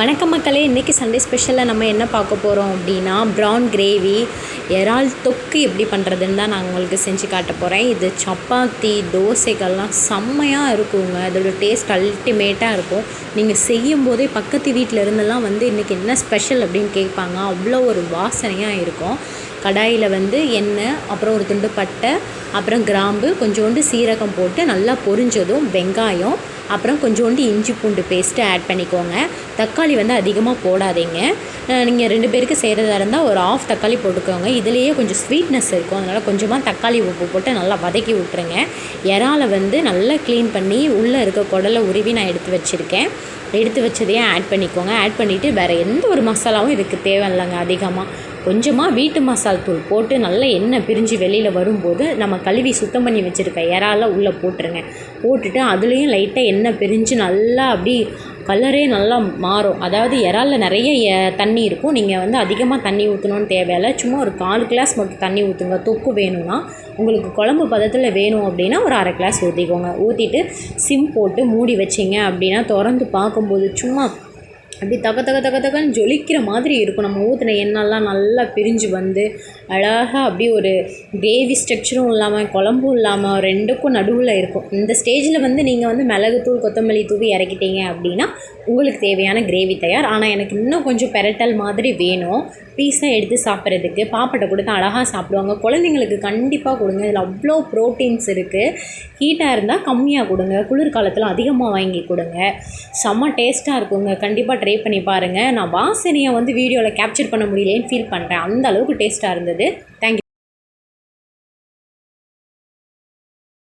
வணக்கம் மக்களே இன்றைக்கி சண்டே ஸ்பெஷலில் நம்ம என்ன பார்க்க போகிறோம் அப்படின்னா ப்ரௌன் கிரேவி இறால் தொக்கு எப்படி பண்ணுறதுன்னு தான் நான் உங்களுக்கு செஞ்சு காட்ட போகிறேன் இது சப்பாத்தி தோசைகள்லாம் செம்மையாக இருக்குங்க. அதோட டேஸ்ட் அல்டிமேட்டாக இருக்கும். நீங்கள் செய்யும் போதே பக்கத்து வீட்டில் இருந்தெல்லாம் வந்து இன்றைக்கி என்ன ஸ்பெஷல் அப்படின்னு கேட்பாங்க. அவ்வளோ ஒரு வாசனையாக இருக்கும். கடாயில் வந்து எண்ணெய் அப்புறம் ஒரு துண்டு பட்டை அப்புறம் கிராம்பு கொஞ்சோண்டு சீரகம் போட்டு நல்லா பொரிஞ்சதும் வெங்காயம் அப்புறம் கொஞ்சோண்டு இஞ்சி பூண்டு பேஸ்ட்டு ஆட் பண்ணிக்கோங்க. தக்காளி வந்து அதிகமாக போடாதீங்க. நீங்கள் ரெண்டு பேருக்கு செய்கிறதா இருந்தால் ஒரு ஆஃப் தக்காளி போட்டுக்கோங்க. இதுலேயே கொஞ்சம் ஸ்வீட்னஸ் இருக்கும். அதனால் கொஞ்சமாக தக்காளி உப்பு போட்டு நல்லா வதக்கி விட்ருங்க இறாலை வந்து நல்லா க்ளீன் பண்ணி உள்ளே இருக்க குடலை உருவி நான் எடுத்து வச்சுருக்கேன். எடுத்து வச்சதையே ஆட் பண்ணிக்கோங்க. ஆட் பண்ணிவிட்டு வேறு எந்த ஒரு மசாலாவும் இதுக்கு தேவையில்லைங்க அதிகமாக கொஞ்சமாக வீட்டு மசால் தூள் போட்டு நல்லா எண்ணெய் பிரிஞ்சு வெளியில் வரும்போது நம்ம கழுவி சுத்தம் பண்ணி வச்சுருக்க இறால உள்ளே போட்டுருங்க. போட்டுட்டு அதுலேயும் லைட்டாக எண்ணெய் பிரிஞ்சு நல்லா அப்படி கலரே நல்லா மாறும். அதாவது இறாலில் நிறைய எ- தண்ணி இருக்கும். நீங்கள் வந்து அதிகமாக தண்ணி ஊற்றணும்னு தேவையில்லை. சும்மா ஒரு கால் கிளாஸ் மட்டும் தண்ணி ஊற்றுங்க தொக்கு வேணும்னா உங்களுக்கு குழம்பு பதத்தில் வேணும் அப்படின்னா ஒரு அரை கிளாஸ் ஊற்றிக்கோங்க ஊற்றிட்டு சிம் போட்டு மூடி வச்சிங்க அப்படின்னா திறந்து பார்க்கும்போது சும்மா அப்படி தக தக தக தகன்னு ஜொலிக்கிற மாதிரி இருக்கும். நம்ம ஊற்றின எண்ணெய்லாம் நல்லா பிரிஞ்சு வந்து அழகாக அப்படியே ஒரு கிரேவி ஸ்ட்ரக்சரும் இல்லாமல் குழம்பும் இல்லாமல் ரெண்டுக்கும் நடுவில் இருக்கும். இந்த ஸ்டேஜில் வந்து நீங்கள் வந்து மிளகுத்தூள் கொத்தமல்லி தூவி இறக்கிட்டீங்க அப்படின்னா உங்களுக்கு தேவையான கிரேவி தயார். ஆனால் எனக்கு இன்னும் கொஞ்சம் பெரட்டல் மாதிரி வேணும். பீஸாக எடுத்து சாப்பிட்றதுக்கு பாப்பட்டை கொடுத்து அழகாக சாப்பிடுவாங்க. குழந்தைங்களுக்கு கண்டிப்பாக கொடுங்க. இதில் அவ்வளோ ப்ரோட்டீன்ஸ் இருக்குது ஹீட்டாக இருந்தால் கம்மியாக கொடுங்க. குளிர்காலத்தில் அதிகமாக வாங்கி கொடுங்க. செம்ம டேஸ்ட்டாக இருக்குங்க. கண்டிப்பாக ட்ரை ட்ரை பண்ணி பாருங்கள் நான் வாசனையை வந்து வீடியோவில் கேப்சர் பண்ண முடியலேன்னு ஃபீல் பண்ணுறேன் அந்த அளவுக்கு டேஸ்ட்டாக இருந்தது. தேங்க்யூ